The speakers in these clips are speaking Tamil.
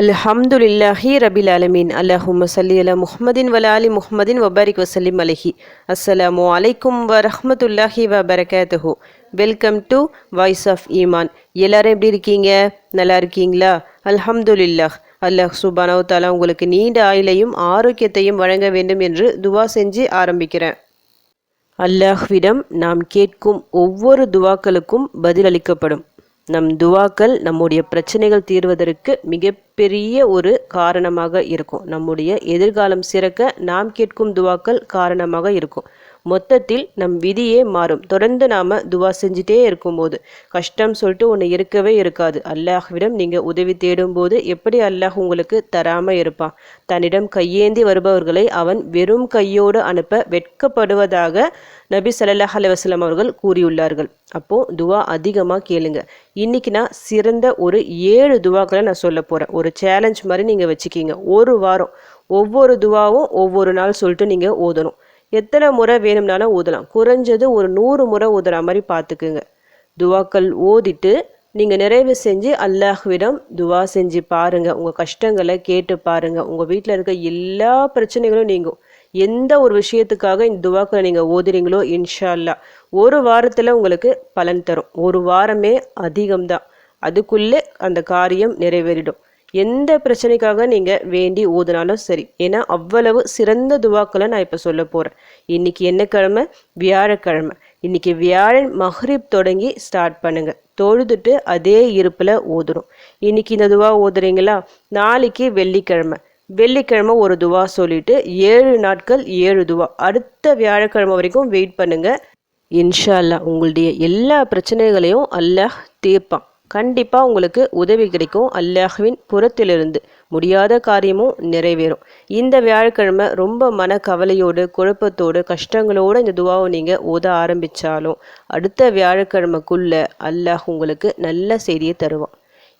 அல்ஹம்துலில்லாஹி ரபில் அலமீன் அல்லாஹும்ம சல்லி அல முஹம்மதின் வல அலி முஹம்மதின் வபாரிக் வசலிம் அலஹி. அஸ்ஸலாமு அலைக்கும் வ ரஹமத்துல்லாஹி வ பரகாத்துஹு welcome to voice of Iman எல்லாரும் எப்படி இருக்கீங்க? நல்லா இருக்கீங்களா? அல்ஹம்துலில்லாஹ். அல்லாஹ் சுபானவு தாலா உங்களுக்கு நீண்ட ஆயுளையும் ஆரோக்கியத்தையும் வழங்க வேண்டும் என்று துவா செஞ்சு ஆரம்பிக்கிறேன். அல்லாஹ்விடம் நாம் கேட்கும் ஒவ்வொரு துவாக்களுக்கும் பதிலளிக்கப்படும். நம் துவாக்கள் நம்முடைய பிரச்சனைகள் தீர்வதற்கு மிகப்பெரிய ஒரு காரணமாக இருக்கும். நம்முடைய எதிர்காலம் சிறக்க நாம் கேட்கும் துவாக்கள் காரணமாக இருக்கும். மொத்தத்தில் நம் விதியே மாறும். தொடர்ந்து நாம் துவா செஞ்சுட்டே இருக்கும்போது கஷ்டம் சொல்லிட்டு ஒன்று இருக்கவே இருக்காது. அல்லாஹ்விடம் நீங்கள் உதவி தேடும்போது எப்படி அல்லாஹ் உங்களுக்கு தராமல் இருப்பான்? தன்னிடம் கையேந்தி வருபவர்களை அவன் வெறும் கையோடு அனுப்ப வெட்கப்படுவதாக நபி சல்லாஹ் அலுவலம் அவர்கள் கூறியுள்ளார்கள். அப்போது துவா அதிகமாக கேளுங்க. இன்றைக்கி நான் சிறந்த ஒரு ஏழு துவாக்களை நான் சொல்ல போகிறேன் ஒரு சேலஞ்ச் மாதிரி நீங்கள் வச்சுக்கிங்க. ஒரு வாரம். ஒவ்வொரு துவாவும் ஒவ்வொரு நாள் சொல்லிட்டு நீங்கள் ஓதணும். எத்தனை முறை வேணும்னாலும் ஊதலாம் குறைஞ்சது ஒரு நூறு முறை ஊதுற மாதிரி பார்த்துக்குங்க. துவாக்கள் ஓதிட்டு நீங்கள் நிறைவு செஞ்சு அல்லாஹ்விடம் துவா செஞ்சு பாருங்கள் உங்கள் கஷ்டங்களை கேட்டு பாருங்கள் உங்கள் வீட்டில் இருக்க எல்லா பிரச்சனைகளும் நீங்கும். எந்த ஒரு விஷயத்துக்காக இந்த துவாக்களை நீங்கள் ஓதுறீங்களோ இன்ஷா அல்லா ஒரு வாரத்தில் உங்களுக்கு பலன் தரும். ஒரு வாரமே அதிகம்தான். அதுக்குள்ளே அந்த காரியம் நிறைவேறிடும். எந்த பிரச்சனைக்காக நீங்கள் வேண்டி ஓதுனாலும் சரி. ஏன்னா அவ்வளவு சிறந்த துவாக்களை நான் இப்போ சொல்ல போகிறேன் இன்னைக்கு என்ன கிழமை வியாழக்கிழமை. இன்னைக்கு வியாழன் மஹ்ரிப் தொடங்கி ஸ்டார்ட் பண்ணுங்கள் தொழுதுட்டு அதே இருப்பில் ஓதுரும் இன்னைக்கு இந்த துவா ஓதுறீங்களா? நாளைக்கு வெள்ளிக்கிழமை. வெள்ளிக்கிழமை ஒரு துவா சொல்லிட்டு ஏழு நாட்கள் ஏழு துவா. அடுத்த வியாழக்கிழமை வரைக்கும் வெயிட் பண்ணுங்க. இன்ஷா அல்லாஹ் உங்களுடைய எல்லா பிரச்சனைகளையும் அல்லாஹ் தீர்ப்பான். கண்டிப்பாக உங்களுக்கு உதவி கிடைக்கும். அல்லாஹ்வின் புறத்திலிருந்து முடியாத காரியமும் நிறைவேறும். இந்த வியாழக்கிழமை ரொம்ப மன கவலையோடு குழப்பத்தோடு கஷ்டங்களோடு இந்த துவாவை நீங்கள் ஓத ஆரம்பித்தாலும் அடுத்த வியாழக்கிழமைக்குள்ளே அல்லாஹ் உங்களுக்கு நல்ல செய்தியை தருவான்.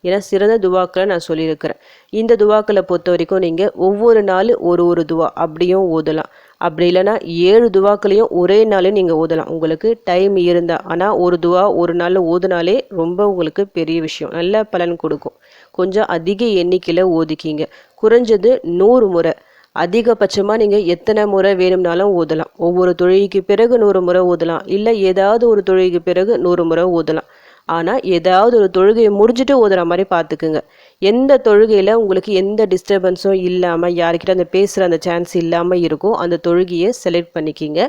ஏன்னா சிறந்த துவாக்களை நான் சொல்லியிருக்கிறேன். இந்த துவாக்களை பொறுத்த வரைக்கும் நீங்கள் ஒவ்வொரு நாள் ஒரு ஒரு துவா அப்படியும் ஓதலாம். அப்படி இல்லைன்னா ஏழு துவாக்களையும் ஒரே நாளே நீங்கள் ஓதலாம். உங்களுக்கு டைம் இருந்தால் ஆனால் ஒரு துவா ஒரு நாளில் ஓதுனாலே ரொம்ப உங்களுக்கு பெரிய விஷயம். நல்ல பலன் கொடுக்கும். கொஞ்சம் அதிக எண்ணிக்கையில் ஓதிக்கிங்க. குறைஞ்சது நூறு முறை. அதிகபட்சமாக நீங்கள் எத்தனை முறை வேணும்னாலும் ஓதலாம். ஒவ்வொரு தொழிலுக்கு பிறகு நூறு முறை ஓதலாம். இல்லை ஏதாவது ஒரு தொழிலுக்கு பிறகு நூறு முறை ஓதலாம். ஆனால் ஏதாவது ஒரு தொழுகையை முடிஞ்சுட்டு ஓதுற மாதிரி பார்த்துக்குங்க எந்த தொழுகையில் உங்களுக்கு எந்த டிஸ்டர்பன்ஸும் இல்லாமல் யாருக்கிட்ட அந்த பேசுகிற அந்த சான்ஸ் இல்லாமல் இருக்கும் அந்த தொழுகையை செலக்ட் பண்ணிக்கிங்க.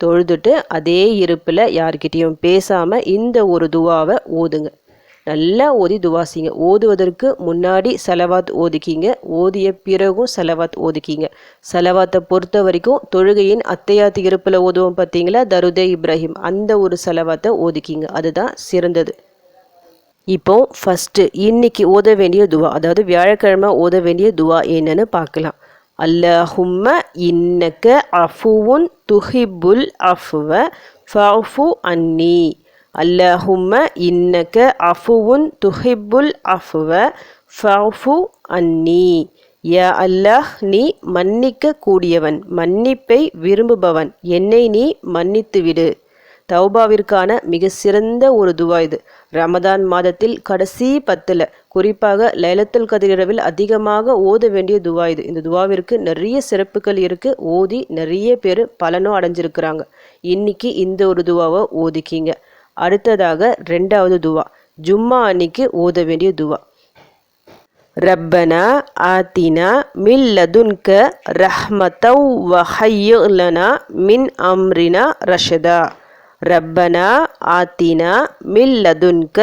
தொழுதுட்டு அதே இருப்பில் யார்கிட்டேயும் பேசாமல் இந்த ஒரு துவாவை ஓதுங்க. நல்லா ஓதி துவாசிங்க ஓதுவதற்கு முன்னாடி செலவாத் ஓதிக்கிங்க. ஓதிய பிறகும் செலவாத் ஓதிக்கிங்க. செலவாத்தை பொறுத்த வரைக்கும் தொழுகையின் அத்தையாத்து இருப்பில் ஓதுவோம் பார்த்தீங்களா? தருதே இப்ராஹிம். அந்த ஒரு செலவாத்தை ஓதிக்கிங்க. அதுதான் சிறந்தது. இப்போ ஃபஸ்ட்டு இன்னைக்கு ஓத வேண்டிய துவா அதாவது வியாழக்கிழமை ஓத வேண்டிய துவா என்னன்னு பார்க்கலாம். அல்லாஹும்ம இன்னக்க அஃபுவுன் துஹிபுல் அஃபுவ ஃபஃபு அன்னி. அல்லாஹும்ம இன்னக்க அஃபுவுன் துஹிப்புல் அஃபுவ ஃபஃபு அன்னி. யா அல்லாஹ் நீ மன்னிக்க கூடியவன் மன்னிப்பை விரும்புபவன். என்னை நீ மன்னித்து விடு தௌபாவிற்கான மிக சிறந்த ஒரு துவா இது. ரமதான் மாதத்தில் கடைசி பத்தில் குறிப்பாக லைலத்துல் கதிரிரவில் அதிகமாக ஓத வேண்டிய துவா இது. இந்த துவாவிற்கு நிறைய சிறப்புகள் இருக்குது ஓதி நிறைய பேர் பலனும் அடைஞ்சிருக்கிறாங்க. இன்னைக்கு இந்த ஒரு துவாவை ஓதிக்கிங்க. அடுத்ததாக ரெண்டாவது துவா. ஜும்மா அன்னைக்கு ஓத வேண்டிய துவா. ரப்பனா ஆத்தினா மில் லதுன்க ரஹ்மத்தவ் வஹையுலனா மின் அம்ரினா ரஷதா. ரப்பனா ஆத்தினா மில் லதுன்க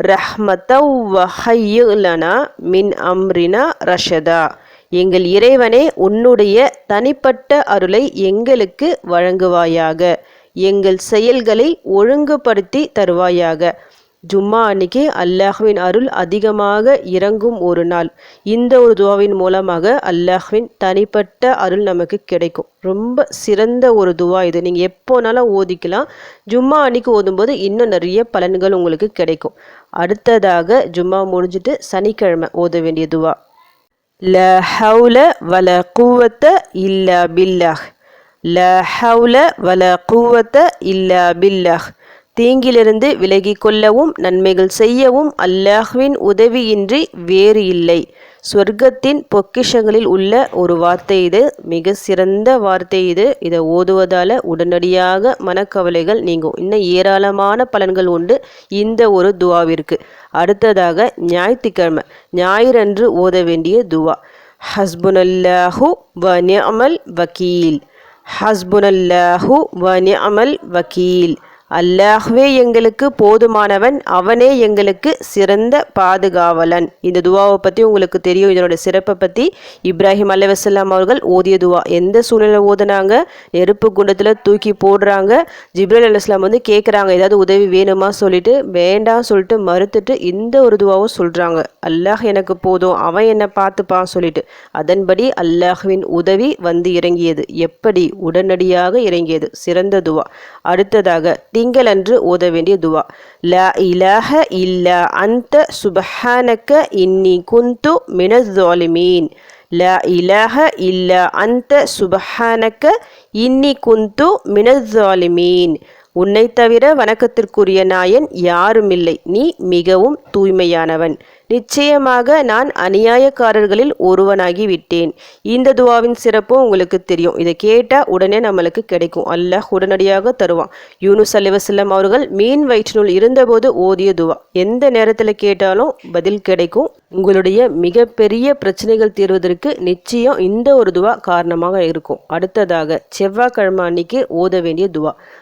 ரஹ்மத்தவ் வஹையுலனா மின் அம்ரினா ரஷதா. எங்கள் இறைவனே உன்னுடைய தனிப்பட்ட அருளை எங்களுக்கு வழங்குவாயாக. எங்கள் செயல்களை ஒழுங்குபடுத்தி தருவாயாக. ஜும்மா அன்னைக்கு அல்லாஹ்வின் அருள் அதிகமாக இறங்கும் ஒரு நாள். இந்த ஒரு துவாவின் மூலமாக அல்லாஹ்வின் தனிப்பட்ட அருள் நமக்கு கிடைக்கும். ரொம்ப சிறந்த ஒரு துவா இது. நீங்கள் எப்போனாலும் ஓதிக்கலாம். ஜும்மா அன்னைக்கு ஓதும்போது இன்னும் நிறைய பலன்கள் உங்களுக்கு கிடைக்கும். அடுத்ததாக ஜும்மா முடிஞ்சிட்டு சனிக்கிழமை ஓத வேண்டிய துவா. ல ஹவுல வல குவத்த இல்லா பில்லாஹ். ல ஹவுல வல குவத்த இல்லா பில்லாஹ் தீங்கிலிருந்து விலகி கொள்ளவும் நன்மைகள் செய்யவும் அல்லாஹ்வின் உதவியின்றி வேறு இல்லை. சொர்க்கத்தின் பொக்கிஷங்களில் உள்ள ஒரு வார்த்தை இது. மிக சிறந்த வார்த்தை இது. இதை ஓதுவதால் உடனடியாக மனக்கவலைகள் நீங்கும். இன்னும் ஏராளமான பலன்கள் உண்டு இந்த ஒரு துவாவிற்கு. அடுத்ததாக ஞாயிற்றுக்கிழமை. ஞாயிறன்று ஓத வேண்டிய துவா. ஹஸ்புனல்லாஹு வ வக்கீல் ஹஸ்புனல்லாஹு வ நிஅமல் வக்கீல் அல்லாஹ்வே எங்களுக்கு போதுமானவன் அவனே எங்களுக்கு சிறந்த பாதுகாவலன். இந்த துவாவை பற்றி உங்களுக்கு தெரியும். இதனோட சிறப்பை பற்றி இப்ராஹிம் அல்லவசல்லாம் அவர்கள் ஓதிய துவா. எந்த சூழ்நிலை ஓதுனாங்க? நெருப்பு குண்டத்தில் தூக்கி போடுறாங்க. ஜிப்ரல் அலுவலாம் வந்து கேட்குறாங்க ஏதாவது உதவி வேணுமா சொல்லிட்டு. வேண்டாம் சொல்லிட்டு மறுத்துட்டு இந்த ஒரு துவாவும் சொல்கிறாங்க அல்லாஹ் எனக்கு போதும் அவன் என்னை பார்த்துப்பான் சொல்லிட்டு. அதன்படி அல்லாஹுவின் உதவி வந்து இறங்கியது. எப்படி? உடனடியாக இறங்கியது. சிறந்த துவா. அடுத்ததாக திங்களன்று ஓத வேண்டிய துவா. ல இலஹ இல்ல அந்த சுபஹானக்க இன்னி குந்து மினஸ்ஸாலிமீன் ல இலஹ இல்ல அந்த சுபஹானக்க இன்னி குந்து மினஸ்ஸாலிமீன் உன்னை தவிர வணக்கத்திற்குரிய நாயன் யாருமில்லை. நீ மிகவும் தூய்மையானவன். நிச்சயமாக நான் அநியாயக்காரர்களில் ஒருவனாகி விட்டேன். இந்த துவாவின் சிறப்பும் உங்களுக்கு தெரியும். இதை கேட்டால் உடனே நம்மளுக்கு கிடைக்கும். அல்லாஹ் உடனடியாக தருவான். யூனுஸ் அலிவசல்லம் அவர்கள் மீன் வயிற்றினுள் இருந்தபோது ஓதிய துவா. எந்த நேரத்தில் கேட்டாலும் பதில் கிடைக்கும். உங்களுடைய மிகப்பெரிய பிரச்சனைகள் தீர்வதற்கு நிச்சயம் இந்த ஒரு துவா காரணமாக இருக்கும். அடுத்ததாக செவ்வாய்க்கிழமை அன்னைக்கு ஓத வேண்டிய துவா.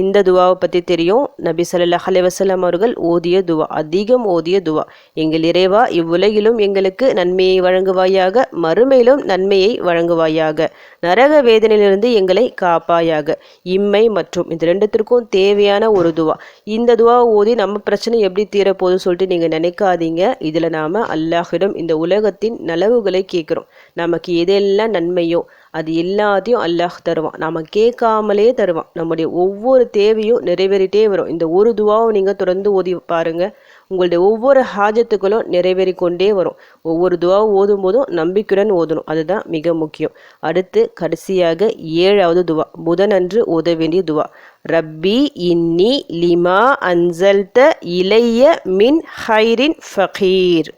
இந்த துவாவை பற்றி தெரியும். நபி ஸல்லல்லாஹு அலைஹி அவர்கள் ஓதிய துவா அதிகம் ஓதிய துவா. எங்கள் இறைவா இவ்வுலகிலும் எங்களுக்கு நன்மையை வழங்குவாயாக மறுமையிலும் நன்மையை வழங்குவாயாக. நரக வேதனையிலிருந்து எங்களை காப்பாயாக. இம்மை மற்றும் இந்த ரெண்டுத்திற்கும் தேவையான ஒரு துவா. இந்த துவாவை ஓதி நம்ம பிரச்சனை எப்படி தீரப்போகுது சொல்லிட்டு நீங்கள் நினைக்காதீங்க. இதில் நாம் அல்லாஹிடம் இந்த உலகத்தின் நலவுகளை கேட்குறோம். நமக்கு எதெல்லாம் நன்மையோ அது எல்லாத்தையும் அல்லாஹ் தருவான். நம்ம கேட்காமலே தருவான். நம்முடைய ஒவ்வொரு தேவையும் நிறைவேறிட்டே வரும். இந்த ஒரு துவாவை நீங்கள் தொடர்ந்து ஓதி பாருங்கள் உங்களுடைய ஒவ்வொரு ஹாஜத்துக்களும் நிறைவேறி கொண்டே வரும். ஒவ்வொரு துவாவும் ஓதும் போதும் நம்பிக்கையுடன் ஓதணும். அதுதான் மிக முக்கியம். அடுத்து கடைசியாக ஏழாவது துவா. புதனன்று ஓத வேண்டிய துவா. ரப்பி இன்னி லிமா அன்சல்த இளைய மின் ஹைரின் ஃபகீர்.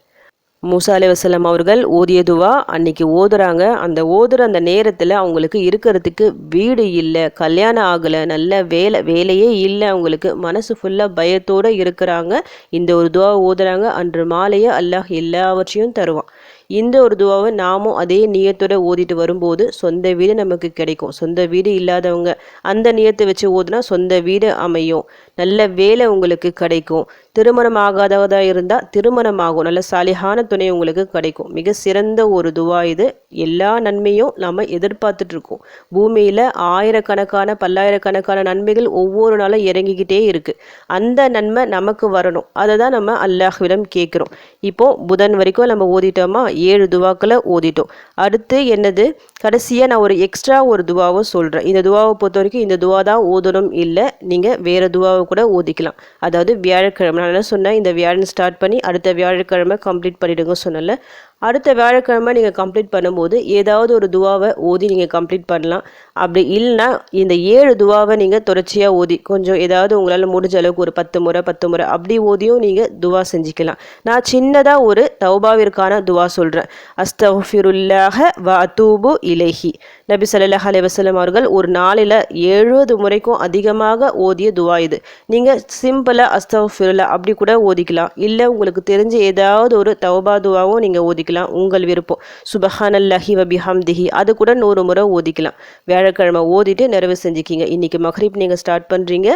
மூசா வசலம் அவர்கள் ஓதிய துவா அன்னைக்கு ஓதுறாங்க. அந்த ஓதுற அந்த நேரத்தில் அவங்களுக்கு இருக்கிறதுக்கு வீடு இல்லை கல்யாணம் ஆகலை நல்ல வேலை வேலையே இல்லை அவங்களுக்கு. மனசு ஃபுல்லாக பயத்தோடு இருக்கிறாங்க. இந்த ஒரு துவா ஓதுறாங்க. அன்று மாலையே அல்லாஹ் எல்லாவற்றையும் தருவான். இந்த ஒரு துவாவை நாமும் அதே நியத்தோட ஓதிட்டு வரும்போது சொந்த வீடு நமக்கு கிடைக்கும். சொந்த வீடு இல்லாதவங்க அந்த நியத்தை வச்சு ஓதுனா சொந்த வீடு அமையும். நல்ல வேலை உங்களுக்கு கிடைக்கும். திருமணம் ஆகாததாக இருந்தால் திருமணம் ஆகும் நல்ல சாலிகான துணை உங்களுக்கு கிடைக்கும். மிக சிறந்த ஒரு துவா இது. எல்லா நன்மையும் நம்ம எதிர்பார்த்துட்டு இருக்கோம் பூமியில் ஆயிரக்கணக்கான பல்லாயிரக்கணக்கான நன்மைகள் ஒவ்வொரு நாளும் இறங்கிக்கிட்டே இருக்குது அந்த நன்மை நமக்கு வரணும். அதை தான் நம்ம அல்லாஹ்விடம் கேட்குறோம். இப்போது புதன் வரைக்கும் நம்ம ஓதிட்டோமா? ஏழு துவாக்களை ஓதிட்டோம். அடுத்து என்னது? கடைசியாக நான் ஒரு எக்ஸ்ட்ரா ஒரு துவாவை சொல்கிறேன் இந்த துவாவை பொறுத்த வரைக்கும் இந்த துவா தான் ஓதணும். இல்லை நீங்கள் வேறு துவாவை கூட ஓதிக்கலாம். அதாவது வியாழக்கிழமை. நான் என்ன சொன்னேன்? இந்த வியாழன் ஸ்டார்ட் பண்ணி அடுத்த வியாழக்கிழமை கம்ப்ளீட் பண்ணிவிடுங்க சொன்னல அடுத்த வியாழக்கிழமை நீங்கள் கம்ப்ளீட் பண்ணும்போது ஏதாவது ஒரு துவாவை ஓதி நீங்கள் கம்ப்ளீட் பண்ணலாம். அப்படி இல்லைன்னா இந்த ஏழு துவாவை நீங்கள் தொடர்ச்சியாக ஓதி கொஞ்சம் ஏதாவது உங்களால் முடிஞ்ச அளவுக்கு ஒரு பத்து முறை பத்து முறை அப்படி ஓதியும் நீங்கள் துவா செஞ்சுக்கலாம். நான் சின்னதாக ஒரு தௌபாவிற்கான துவா சொல்கிறேன் அஸ்தஃபிருல்லாக வ தூபு இலைஹி. நபி சல்லாஹ் அலைஹி அவர்கள் ஒரு நாளில் எழுபது முறைக்கும் அதிகமாக ஓதிய துவா இது. நீங்கள் சிம்பிளாக அஸ்தஃபிருல்லா அப்படி கூட ஓதிக்கலாம். இல்லை உங்களுக்கு தெரிஞ்ச ஏதாவது ஒரு தௌபா துவாவும் நீங்கள் ஓதிக்கலாம். உங்கள் விருப்பம். சுபஹானல்லாஹி வபிஹம்திஹி அது கூட நூறு முறை ஓதிக்கலாம். வியாழக்கிழமை ஓதிட்டு நிறைவு செஞ்சுக்கிங்க. இன்றைக்கி மஹரீப் நீங்கள் ஸ்டார்ட் பண்ணுறீங்க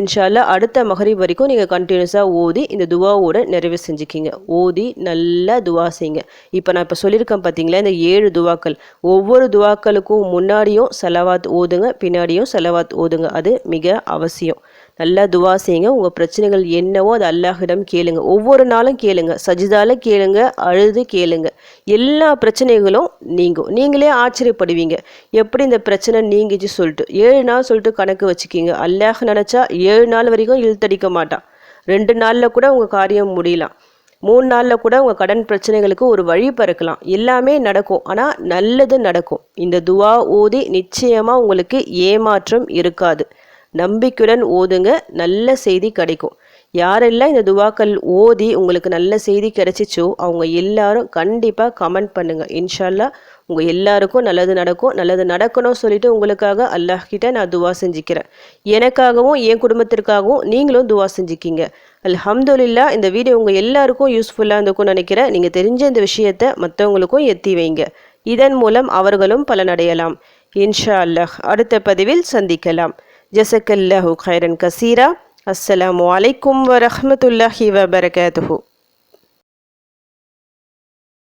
இன்ஷால்லா அடுத்த மஹரீப் வரைக்கும் நீங்கள் கண்டினியூஸாக ஓதி இந்த துவாவோட நிறைவு செஞ்சுக்கிங்க. ஓதி நல்லா துவா செய்யுங்க. இப்போ நான் இப்போ சொல்லியிருக்கேன் பார்த்தீங்களா இந்த ஏழு துவாக்கள். ஒவ்வொரு துவாக்களுக்கும் முன்னாடியும் செலவாத் ஓதுங்க பின்னாடியும் செலவாத் ஓதுங்க. அது மிக அவசியம். நல்லா துவா செய்யுங்க. உங்கள் பிரச்சனைகள் என்னவோ அது அல்லாஹிடம் கேளுங்க. ஒவ்வொரு நாளும் கேளுங்க. சஜிதால கேளுங்க அழுது கேளுங்க. எல்லா பிரச்சனைகளும் நீங்கும். நீங்களே ஆச்சரியப்படுவீங்க. எப்படி இந்த பிரச்சனை நீங்கிச்சு சொல்லிட்டு. ஏழு நாள் சொல்லிட்டு கணக்கு வச்சுக்கிங்க. அல்லாஹ் நினச்சா ஏழு நாள் வரைக்கும் இழுத்தடிக்க மாட்டான். ரெண்டு நாளில் கூட உங்கள் காரியம் முடியலாம். மூணு நாளில் கூட உங்கள் கடன் பிரச்சனைகளுக்கு ஒரு வழி பிறக்கலாம். எல்லாமே நடக்கும். ஆனால் நல்லது நடக்கும். இந்த துவா ஓதி நிச்சயமாக உங்களுக்கு ஏமாற்றம் இருக்காது. நம்பிக்கையுடன் ஓதுங்க. நல்ல செய்தி கிடைக்கும். யாரெல்லாம் இந்த துவாக்கள் ஓதி உங்களுக்கு நல்ல செய்தி கிடைச்சிச்சோ அவங்க எல்லாரும் கண்டிப்பாக கமெண்ட் பண்ணுங்கள் இன்ஷால்லா உங்கள் எல்லாருக்கும் நல்லது நடக்கும் நல்லது நடக்கணும்னு சொல்லிட்டு உங்களுக்காக அல்லாஹ்கிட்ட நான் துவா செஞ்சுக்கிறேன். எனக்காகவும் என் குடும்பத்திற்காகவும் நீங்களும் துவா செஞ்சுக்கிங்க. அல்ஹம்துலில்லா இந்த வீடியோ உங்கள் எல்லாருக்கும் யூஸ்ஃபுல்லாக இருந்திருக்கும்னு நினைக்கிறேன். நீங்கள் தெரிஞ்ச இந்த விஷயத்தை மற்றவங்களுக்கும் எத்தி வைங்க. இதன் மூலம் அவர்களும் பலனடையலாம். இன்ஷா அல்லாஹ் அடுத்த பதிவில் சந்திக்கலாம். ஜசக்கல்லாஹு கைரன் கசீரா. அஸ்ஸலாம் அலைக்கும் வரமத்துல்லாஹி வபரகாத்துஹு.